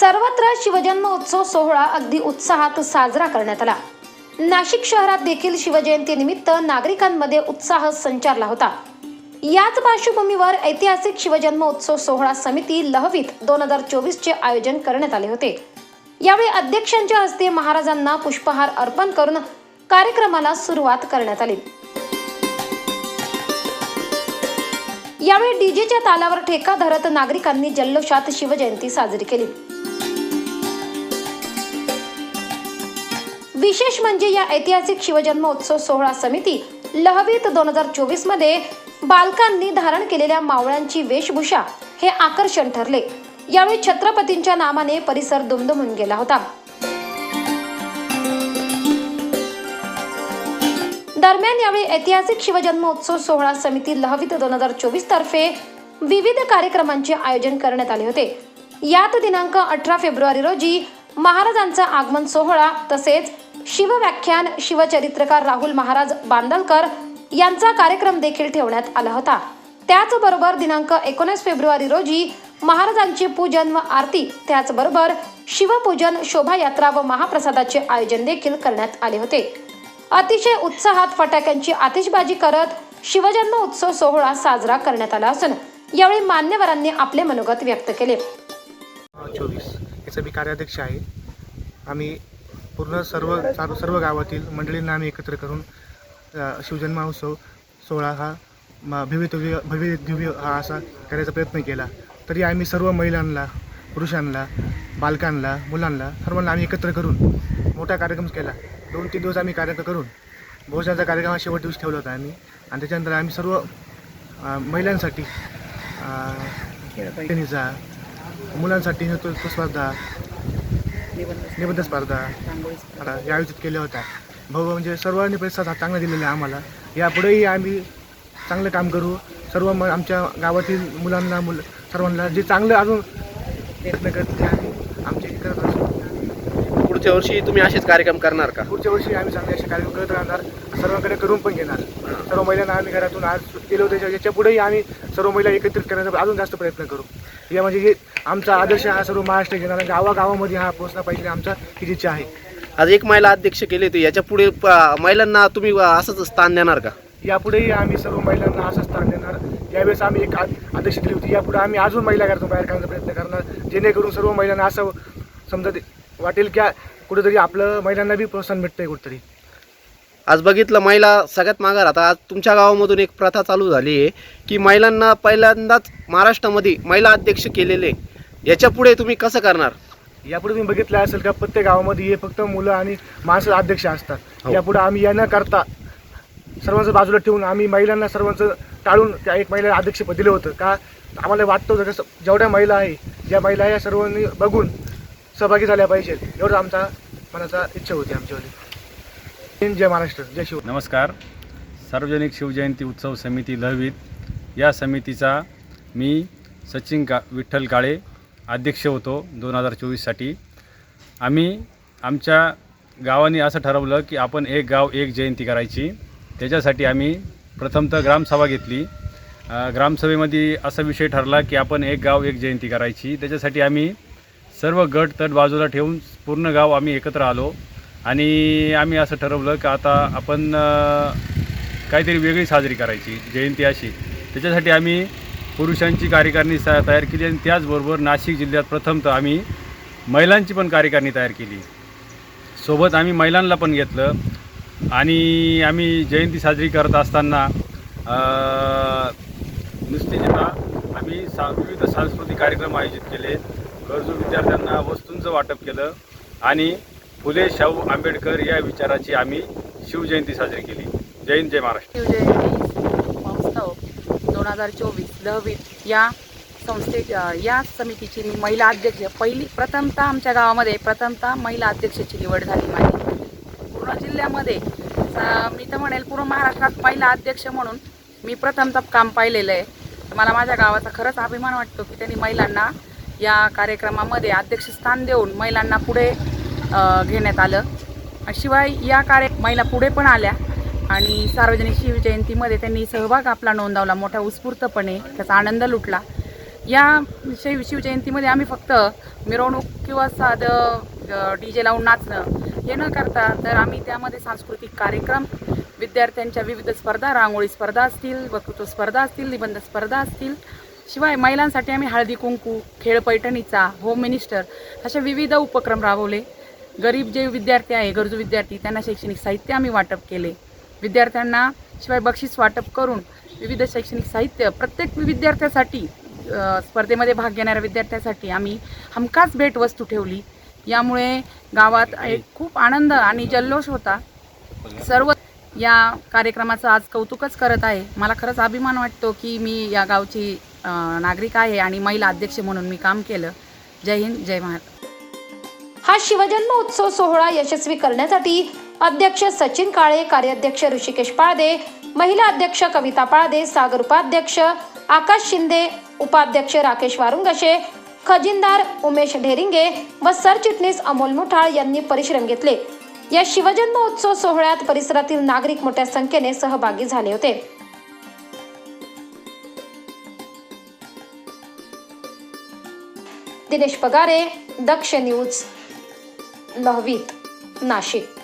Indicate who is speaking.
Speaker 1: सर्वत्र शिवजन्म उत्सव सोहळा अगदी उत्साहात साजरा करण्यात आला. नाशिक शहरात देखील शिवजयंतीनिमित्त नागरिकांमध्ये उत्साह संचारला होता. याच पार्श्वभूमीवर ऐतिहासिक शिवजन्म उत्सव सोहळा समिती लहवीत दोन हजार चोवीसचे आयोजन करण्यात आले होते. यावेळी अध्यक्षांच्या हस्ते महाराजांना पुष्पहार अर्पण करून कार्यक्रमाला सुरुवात करण्यात आली. यावेळी डीजेच्या तालावर ठेका धरत नागरिकांनी जल्लोषात शिवजयंती साजरी केली. विशेष म्हणजे या ऐतिहासिक शिवजन्मोत्सव सोहळा समिती लहवीत दोन हजार चोवीसमध्ये बालकांनी धारण केलेल्या मावळ्यांची वेशभूषा हे आकर्षण ठरले. यावेळी छत्रपतींच्या नामाने परिसर दुमदुमून गेला होता. दरम्यान यावेळी ऐतिहासिक शिवजन्मोत्सव सोहळा समिती लहवीत दोन हजार चोवीस तर्फे विविध कार्यक्रमांचे आयोजन करण्यात आले होते. यात दिनांक अठरा फेब्रुवारी रोजी महाराजांचा आगमन सोहळा तसेच शिवव्याख्यान शिवचरित्रकार राहुल महाराज बांदलकर यांचा कार्यक्रम देखील ठेवण्यात आला होता. त्याचबरोबर दिनांक एकोणीस फेब्रुवारी रोजी महाराजांचे पूजन व आरती त्याचबरोबर शिवपूजन शोभायात्रा व महाप्रसादाचे आयोजन देखील करण्यात आले होते. अतिशय उत्साहात फटाक्यांची आतिषबाजी करत शिवजन्म उत्सव सोहळा साजरा करण्यात आला असून यावेळी मान्यवरांनी आपले मनोगत व्यक्त केले.
Speaker 2: चोवीस. याचा मी कार्याध्यक्ष आहे. आम्ही पूर्ण सर्व सर्व गावातील मंडळींना आम्ही एकत्र करून अ, शिवजन्मोत्सव सोहळा हा म- भव्य दिव्य भव्य दिव्य हा असा करायचा प्रयत्न केला. तरी आम्ही सर्व महिलांना पुरुषांना बालकांना मुलांना सर्वांना आम्ही एकत्र करून मोठा कार्यक्रम केला. दोन तीन दिवस आम्ही कार्यक्रम करून भोजनाचा कार्यक्रम हा शेवट दिवस ठेवला होता आम्ही. आणि त्याच्यानंतर आम्ही सर्व महिलांसाठी टेनिसा मुलांसाठी नेतृत्व स्पर्धा निबंध स्पर्धा या आयोजित केल्या होत्या. भाऊ म्हणजे सर्वांनी प्रतिसाद हा चांगला दिलेला आहे आम्हाला. यापुढेही आम्ही चांगलं काम करू. सर्व आमच्या गावातील मुलांना मुल सर्वांना जे चांगलं अजून प्रयत्न करते आम्ही आमचे करत असू
Speaker 3: पुढच्या वर्षी तुम्ही असेच कार्यक्रम करणार का?
Speaker 2: पुढच्या वर्षी आम्ही चांगले असे कार्यक्रम करत राहणार सर्वांकडे करून पण घेणार. सर्व महिलांना आम्ही घरातून आज केले होते त्याच्या- याच्या पुढेही आम्ही सर्व महिला एकत्रित करण्याचा अजून जास्त प्रयत्न करू. या म्हणजे हे आमचा आदर्श हा सर्व महाराष्ट्र घेणार आणि गावागावामध्ये हा पोहोचला पाहिजे आमचा ही इच्छा आहे.
Speaker 3: आज एक महिला अध्यक्ष केले होते याच्यापुढे महिलांना तुम्ही असंच स्थान देणार का?
Speaker 2: यापुढेही आम्ही सर्व महिलांना असं स्थान देणार. यावेळेस आम्ही एक अध्यक्ष दिली होती यापुढे आम्ही अजून महिला घरातून बाहेर काढण्याचा प्रयत्न करणार जेणेकरून सर्व महिलांना असं समजा ते वाटेल की कुठेतरी आपलं महिलांना बी प्रोत्साहन भेटतंय कुठेतरी.
Speaker 3: आज बघितलं महिला सगळ्यात मागं राहतात आज तुमच्या गावामधून एक प्रथा चालू झाली आहे की महिलांना पहिल्यांदाच महाराष्ट्रामध्ये महिला अध्यक्ष केलेले याच्यापुढे तुम्ही कसं करणार?
Speaker 2: यापुढे तुम्ही बघितलं असेल का प्रत्येक गावामध्ये हे फक्त मुलं आणि माणसं अध्यक्ष असतात.
Speaker 3: हो.
Speaker 2: यापुढे आम्ही या न करता सर्वांचं बाजूला ठेवून आम्ही महिलांना सर्वांचं टाळून त्या एक महिला अध्यक्षपद दिलं होतं. का आम्हाला वाटतं होतं का स- जेवढ्या महिला आहे ज्या महिला या सर्वांनी बघून सहभागी झाल्या पाहिजेत एवढं आमचा मनाचा इच्छा होती आमच्यावाली जय महाराष्ट्र जय शिव.
Speaker 4: नमस्कार. सार्वजनिक शिवजयंती उत्सव समिती लहवीत. या समितीचा मी सचिन का विठ्ठल काळे अध्यक्ष होतो दोन हजार चोवीससाठी आम्ही आमच्या गावाने असं ठरवलं की आपण एक गाव एक जयंती करायची. त्याच्यासाठी आम्ही प्रथमतः ग्रामसभा घेतली. ग्रामसभेमध्ये असा विषय ठरला की आपण एक गाव एक जयंती करायची. त्याच्यासाठी आम्ही सर्व गट तट बाजूला ठेवून पूर्ण गाव आम्ही एकत्र आलो. आणि आम्ही असं ठरवलं की आता आपण काहीतरी वेगळी साजरी करायची जयंती अशी. त्याच्यासाठी आम्ही पुरुषांची कार्यकारिणी सा तयार केली आणि त्याचबरोबर नाशिक जिल्ह्यात प्रथमतः आम्ही महिलांची पण कार्यकारिणी तयार केली. सोबत आम्ही महिलांना पण घेतलं. आणि आम्ही जयंती साजरी करत असताना नुसते जेव्हा आम्ही सा विविध सांस्कृतिक कार्यक्रम आयोजित केले. गरजू विद्यार्थ्यांना वस्तूंचं वाटप केलं आणि फुले शाहू आंबेडकर या विचाराची आम्ही शिवजयंती साजरी केली. जय हिंद जय महाराष्ट्र.
Speaker 5: शिवजयंती महोत्सव दोन हजार चोवीस लहवीत या संस्थे या समितीची मी महिला अध्यक्ष पहिली प्रथमतः आमच्या गावामध्ये प्रथमतः महिला अध्यक्षाची निवड झाली माझी पूर्ण जिल्ह्यामध्ये मी तर म्हणेल पूर्ण महाराष्ट्रात पहिला अध्यक्ष म्हणून मी प्रथमतः काम पाहिलेलं आहे. तर मला माझ्या गावाचा खरंच अभिमान वाटतो की त्यांनी महिलांना या कार्यक्रमामध्ये अध्यक्षस्थान देऊन महिलांना पुढे घेण्यात आलं. शिवाय या कार्य महिला पुढे पण आल्या आणि सार्वजनिक शिवजयंतीमध्ये त्यांनी सहभाग आपला नोंदवला मोठ्या उत्स्फूर्तपणे त्याचा आनंद लुटला. या शिव शिवजयंतीमध्ये आम्ही फक्त मिरवणूक किंवा साधं डी जे लावून नाचणं हे न करता तर आम्ही त्यामध्ये सांस्कृतिक कार्यक्रम विद्यार्थ्यांच्या विविध स्पर्धा रांगोळी स्पर्धा असतील वक्तृत्व स्पर्धा असतील निबंध स्पर्धा असतील शिवाय महिलांसाठी आम्ही हळदी कुंकू खेळ पैठणीचा होम मिनिस्टर असे विविध उपक्रम राबवले. गरीब जे विद्यार्थी आहे गरजू विद्यार्थी त्यांना शैक्षणिक साहित्य आम्ही वाटप केले. विद्यार्थ्यांना शिवाय बक्षीस वाटप करून विविध शैक्षणिक साहित्य प्रत्येक विद्यार्थ्यासाठी स्पर्धेमध्ये भाग घेणाऱ्या विद्यार्थ्यासाठी आम्ही हमखास भेटवस्तू ठेवली. यामुळे गावात एक खूप आनंद आणि जल्लोष होता. सर्व या कार्यक्रमाचं आज कौतुकच करत आहे. मला खरंच अभिमान वाटतो की मी या गावची नागरिक आहे आणि महिला अध्यक्ष म्हणून मी काम केलं. जय हिंद जय महाराज
Speaker 1: हा शिवजन्म उत्सव सोहळा यशस्वी करण्यासाठी अध्यक्ष सचिन काळे कार्याध्यक्ष ऋषिकेश पाळदे महिला अध्यक्ष कविता पाळदे सागर उपाध्यक्ष आकाश शिंदे उपाध्यक्ष राकेश वारुंगशे खजिनदार उमेश ढेरिंगे व सरचिटणीस अमोल मुठाळ यांनी परिश्रम घेतले. या शिवजन्म उत्सव सोहळ्यात परिसरातील नागरिक मोठ्या संख्येने सहभागी झाले होते. दिनेश पगारे दक्ष न्यूज लहवीत नाशिक.